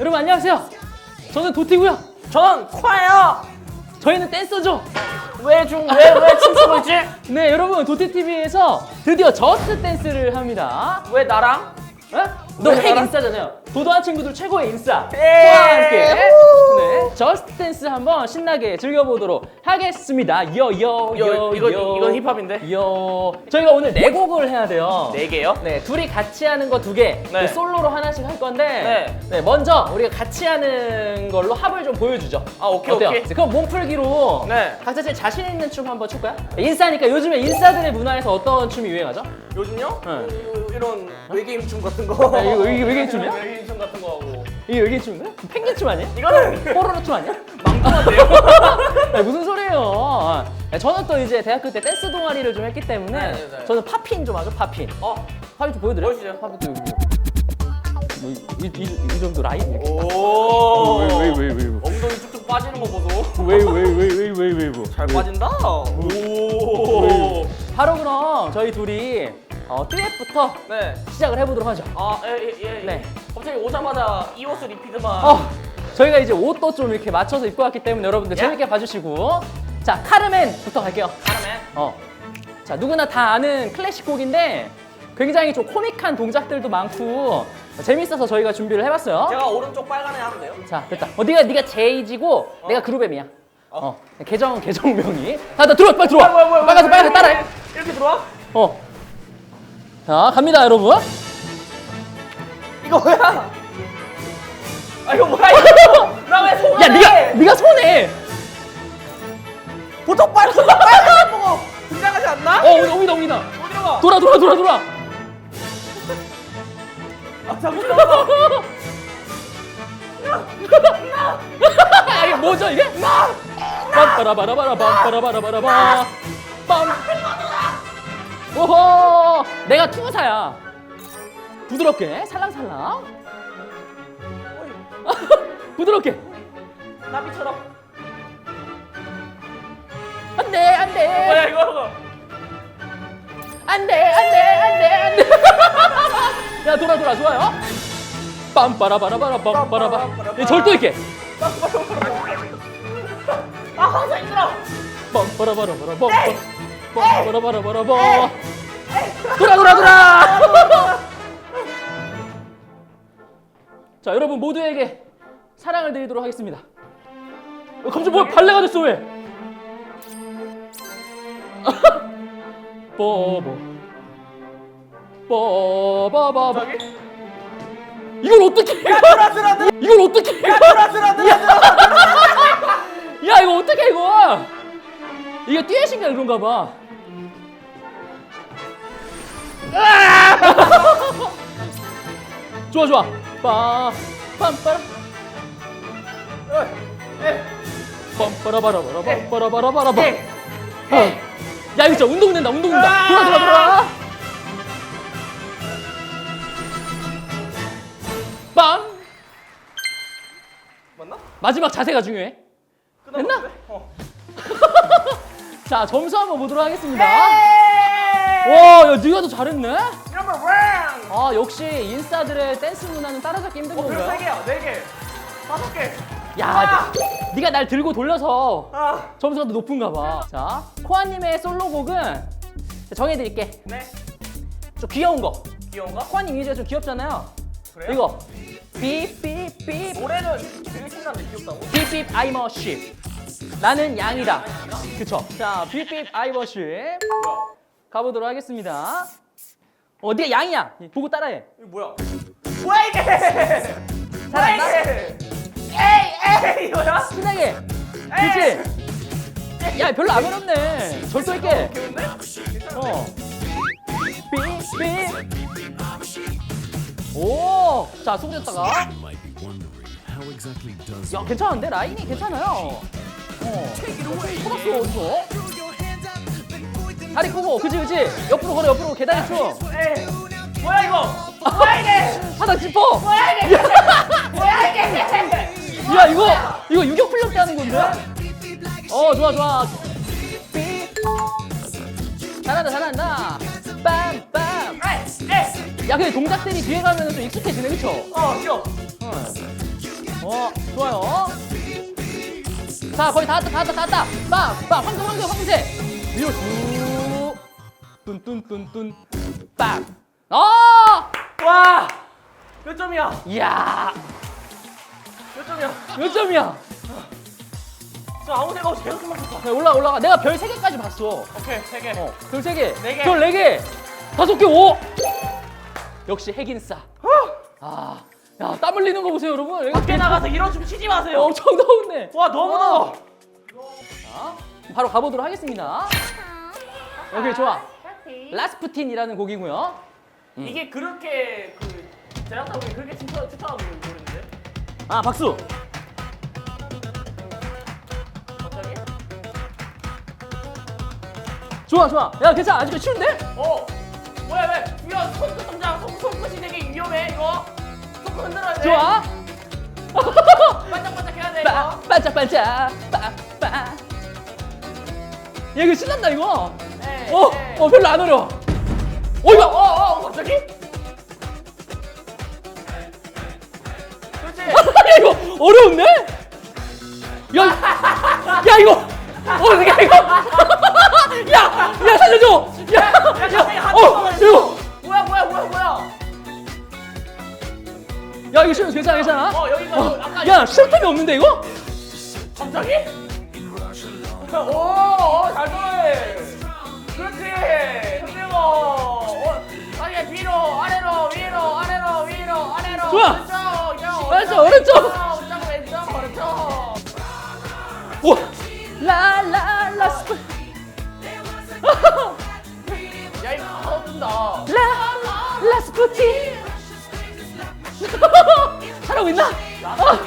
여러분 안녕하세요. 저는 도티고요. 전 콰예요. 저희는 댄서죠. 왜중왜왜 춤추고 있지? 네, 여러분 도티 TV에서 드디어 저스트 댄스를 합니다. 왜 나랑? 어? 너왜핵 나랑? 인싸잖아요. 도도한 친구들 최고의 인싸. 예. 저와 함께 네, 저스트 댄스 한번 신나게 즐겨보도록 하겠습니다. 요요요 요, 이건- 이건 힙합인데? 요. 저희가 오늘 네 곡을 해야 돼요. 네 개요? 네, 둘이 같이 하는 거 두 개, 네. 그 솔로로 하나씩 할 건데, 네. 네. 먼저 우리가 같이 하는 걸로 합을 좀 보여주죠. 아, 오케이, 어때요? 오케이. 그럼 몸풀기로 네. 각자 제일 자신 있는 춤 한번 출까요? 인싸니까 요즘에 인싸들의 문화에서 어떤 춤이 유행하죠? 요즘요? 네. 요- 이런 외계인 춤 같은 거. 아, 이거 외계인 춤이야? 외계인 춤 같은 거 하고. 이게 외계인 춤인가? 펭귄 춤 아니야? 이거는 뽀로로 춤 아니야? 아니, 무슨 소리예요? 아, 저는 또 이제 대학교 때 댄스 동아리를 좀 했기 때문에 네, 네, 네. 저는 팝핀 좀 하죠, 팝핀. 어. 팝핀 좀 보여드려요? 보여주세요. 팝핀 또 여기. 뭐, 이, 이, 이, 이 정도 라인? 이렇게. 오. 왜, 왜, 왜, 왜, 왜. 엉덩이 쭉쭉 빠지는 거 보소. 왜왜왜왜왜왜 뭐. 잘 빠진다. 오. 바로 그럼 저희 둘이 어, 듀엣부터 네. 시작을 해보도록 하죠. 아, 예, 예, 예. 네. 갑자기 오자마자 이 옷을 입히더만. 어, 저희가 이제 옷도 좀 이렇게 맞춰서 입고 왔기 때문에 여러분들 예? 재밌게 봐주시고 자 카르멘부터 갈게요. 카라멜. 어, 자 누구나 다 아는 클래식 곡인데 굉장히 좀 코믹한 동작들도 많고 재밌어서 저희가 준비를 해봤어요. 제가 오른쪽 빨간 애 하면 돼요? 자 됐다. 어 네가 네가 제이지고 내가 그루베미야. 어 계정 계정명이. 다들 들어와 빨리 들어와. 뭐야, 뭐야, 뭐야, 빨가서 뭐야, 빨리 따라해. 이렇게 들어와? 어. 자 갑니다 여러분. 이거 뭐야? 아 이거 뭐야 이거? 나왜 손을 야 해? 네가 네가 손해. 보통 빨 빨간 보고 등장하지 않나? 어 옹이다 옹이다. 어디로 가? 돌아 돌아 돌아 돌아. 아 잠깐만. 아, 이게 뭐죠 이게? 빰빠라바라바라 빰빠라바라바라바 빰. 오호 내가 투사야. 부드럽게 살랑살랑. 부드럽게. 나비처럼. 안돼 안돼 뭐야 이거? 안돼 안돼 안돼 안돼. 야 돌아 돌아 좋아요. 빰빠라바라바라 빰빠라바. 예, 절도 있게. 아 항상 힘들어. 빰빠라바라바라 빰 빰빠라바라바라 돌아 돌아 돌아. 자 여러분 모두에게 사랑을 드리도록 하겠습니다. 어, 갑자기 뭐 발레가 됐어 왜? 뽀뽀 저기? 이걸 어떻게 해? 이걸 어떻게 해? 야 이거 어떻게 이거? 이게 듀엣인가 그런가 봐. 좋아 좋아. 빠 빰빠라 빰빠라바라바라 빰빠라바라바라 어. 야 이거 진짜 운동 된다 운동 된다. 돌아 돌아 돌아. 빰 맞나? 마지막 자세가 중요해. 끝났는데? 어. 자 점수 한번 보도록 하겠습니다. 와, 야, 네가 더 잘했네? 아, 역시 인싸들의 댄스 문화는 따라잡기 힘든 어, 그럼 세 건가요? 개야, 네 개, 다섯 개. 야, 네, 네가 날 들고 돌려서 아, 점수가 더 높은가 봐. 자, 코아님의 솔로곡은 정해드릴게. 네. 좀 귀여운 거. 귀여운가? 코아님 이미지가 좀 귀엽잖아요. 그래요? 이거. 삐삐삐 노래는 되게 신나는데 귀엽다고? 삐삐 아이머 쉽. 나는 양이다. 그쵸? 자, 삐삐 아이머 쉽. 뭐야? 가보도록 하겠습니다. 어, 네가 양이야. 보고 따라해. 이거 뭐야? 뭐야 이게? 뭐야 잘한다? 이게? 에이 에이 이거야? 신나게. 그치? 야, 별로 안 어렵네. 절도 있게. 귀여운데? 어. 삐삐. 오. 자, 속였다가. You might be wondering how exactly does 야, 괜찮은데? 라인이 괜찮아요. 어. 쳐봤어, 어디서? 다리 끄고 그지 그지? 옆으로 걸어 옆으로. 계단에 추워 뭐야 이거? 뭐야 이게? 하다 짚어. 뭐야 이게? 뭐야 이게? 야 이거 이거 유격 훈련 때 하는 건데? 어 좋아 좋아. 잘한다 잘한다. 빰빰. 예. 야 근데 동작들이 뒤에 가면 좀 익숙해지네 그쵸? 어 귀여워. 어 좋아요. 자 거의 다 왔다 다 왔다 다 왔다. 빰빰 황금 황금 황금 위로 쭉. 뚠뚠뚠뚠 빵 아! 와! 몇 점이야? 이야 몇 점이야? 몇 점이야 저 아무 생각 없이 계속 생각했어. 야, 올라가 올라가 내가 별 3개까지 봤어 오케이, 세 개. 어, 별 3개 네 개. 별 4개 다섯 개 오! 역시 핵인싸 아, 야, 땀 흘리는 거 보세요, 여러분. 여기 밖에 나가서 이런 춤 치지 마세요. 엄청 더운데. 와, 너무 더워. 바로 가보도록 하겠습니다. 여기 좋아. 라스푸틴이라는 곡이고요. 이게 그렇게 그 제작자분이 그렇게 추천, 추천하고 모르는데 아, 박수. 갑자기? 좋아, 좋아. 야, 괜찮아. 아직도 쉬운데? 어? 뭐야 왜? 이거 손끝 동작, 손, 손끝이 되게 위험해 이거. 손끝 흔들어야 돼. 좋아. 반짝반짝 해야 돼 빠, 이거. 반짝반짝. 빠, 빠. 야, 이거 신난다, 이거. 네, 어, 네. 어, 별로 안 어려워. 어, 어, 이거. 어, 어, 갑자기? 그렇지. 야, 이거 어려운데? 야, 야, 이거. 어, 야, 이거. 야, 야, 살려줘. 야, 야, 갑자기 야, 한 어, 번만 이거. 뭐야 뭐야 뭐야 뭐야? 야, 이거 쉬운 괜찮아, 괜찮아. 어 여기가 어, 아까 야, 실패이 없는데 이거? 갑자기? 오, 어, 잘 도해. 흔들고. 어, 아니 뒤로, 아래로, 위로, 아래로, 위로, 아래로. 좋아. 왼쪽, 왼쪽, 오른쪽. 오른쪽, 왼쪽, 오른쪽. 우와. 라라라 스프. 야 이거 가없다 라 라 스푸틴. 잘하고 있나? 아,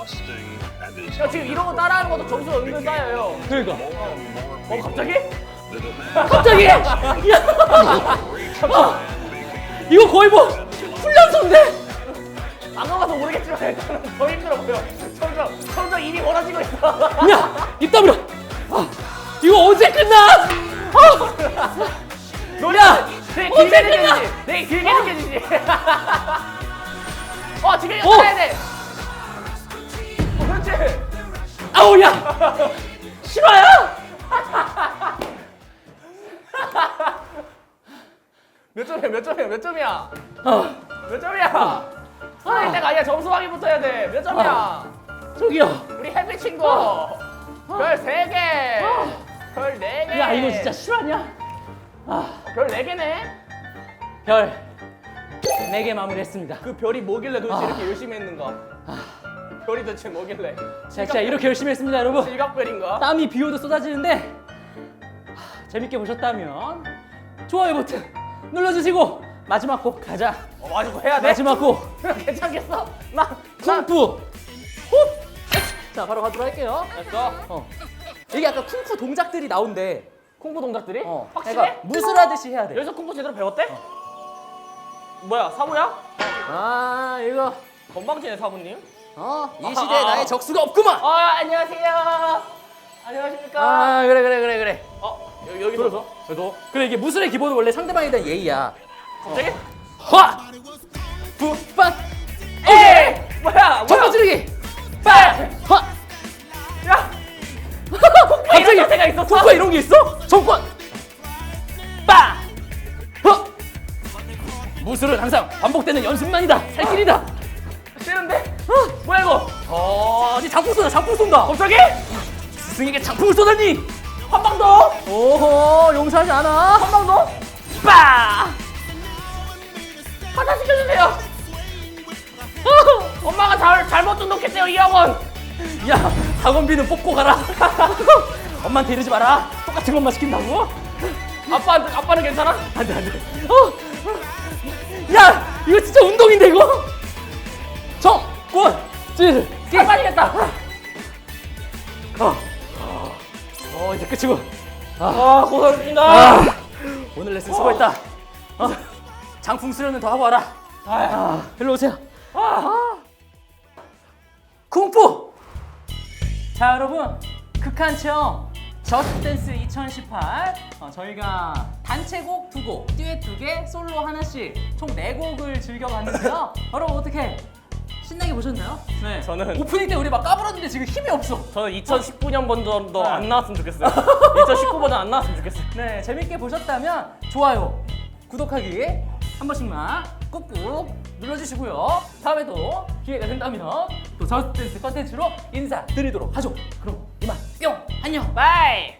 야 지금 이런 거 따라하는 것도 점수가 은근 쌓여요. 그러니까. 어 갑자기? 갑자기. 야. 어, 이거 거의 뭐 훈련소인데? 안 가봐서 모르겠지만 일단은 더 힘들어 보여. 점점 점점 입이 벌어지고 있어. 야, 입 다물어. 아, 이거 언제 끝나? 아, 노래야 언제 길게 끝나? 느껴지지. 되게 길게 느껴지지. 어 지금 이거 어. 따라야 돼. 야, 실화야? 몇 점이야 몇 점이야 몇 점이야 아, 몇 점이야. 아 내가 아니야 점수 확인부터 해야 돼. 몇 점이야. 저기요. 우리 햇빛 친구 별 세 개. 별 네 개. 야, 이거 진짜 실화냐? 아, 별 네 개네. 별 4개 마무리했습니다. 그 별이 뭐길래 도대체 아. 이렇게 열심히 했는가? 별이 도대체 뭐길래? 자, 진짜 이렇게 열심히 했습니다, 여러분. 일각별인가? 땀이 비 오듯 쏟아지는데 하, 재밌게 보셨다면 좋아요 버튼 눌러주시고 마지막 곡 가자. 어, 맞아, 그거 해야 돼? 마지막 곡 괜찮겠어? 나, 나, 쿵푸 훅. 자 바로 가도록 할게요. 됐어. 어. 이게 약간 쿵푸 동작들이 나온대. 콩고 동작들이? 어. 확실해? 그러니까 무술하듯이 해야 돼. 여기서 콩고 제대로 배웠대? 뭐야, 사부야? 아 이거 건방지네, 사부님. 어, 이 아, 시대에 아, 아. 나의 적수가 없구만. 어, 안녕하세요. 안녕하십니까? 아 그래 그래 그래 그래. 어, 여기, 여기서? 그래도 그래 이게 무술의 기본은 원래 상대방에 대한 예의야. 갑자기? 화, 부 빠, 에이! 뭐야, 전방 뭐야? 찌르기, 빠, 화. 야! 갑자기 이런 자세가 있었어? 쿵푸 이런 게 있어? 정권, 빠, 허. 무술은 항상 반복되는 연습만이다. 살길이다. 싫은데? 장풍 쏜다, 장풍 쏜다. 갑자기? 스승에게 장풍을 쏘다니. 한 방 더? 오호, 용서하지 않아. 한 방 더? 빠. 하나 시켜주세요. 엄마가 잘, 잘못 등록했대요, 이 학원. 야, 학원비는 뽑고 가라. 엄마한테 이러지 마라. 똑같은 것만 시킨다고? 아빠, 아빠는 괜찮아? 안 돼, 안 돼. 어. 야, 이거 진짜 운동인데, 이거? 정, 권, 질, 끼. 아, 빠지겠다. 어. 어, 이제 끝이고. 아, 고생했습니다. 아, 오늘 레슨 수고했다. 어, 장풍 수련은 더 하고 와라. 아, 일로 오세요. 아. 쿵푸! 자, 여러분. 극한 체험 저스트댄스 2018 어, 저희가 단체곡 두 곡, 듀엣 두 개, 솔로 하나씩 총 네 곡을 즐겨봤는데요. 여러분 어떻게 신나게 보셨나요? 네. 저는- 오프닝 때 우리 막 까불었는데 지금 힘이 없어. 저는 2019년 버전도 네. 안 나왔으면 좋겠어요. 2019 버전 안 나왔으면 좋겠어요. 네, 재밌게 보셨다면 좋아요, 구독하기 한 번씩만 꾹꾹 눌러주시고요. 다음에도 기회가 된다면 또 저스트댄스 컨텐츠로 인사드리도록 하죠. 그럼 이만 뿅 안녕. 바이.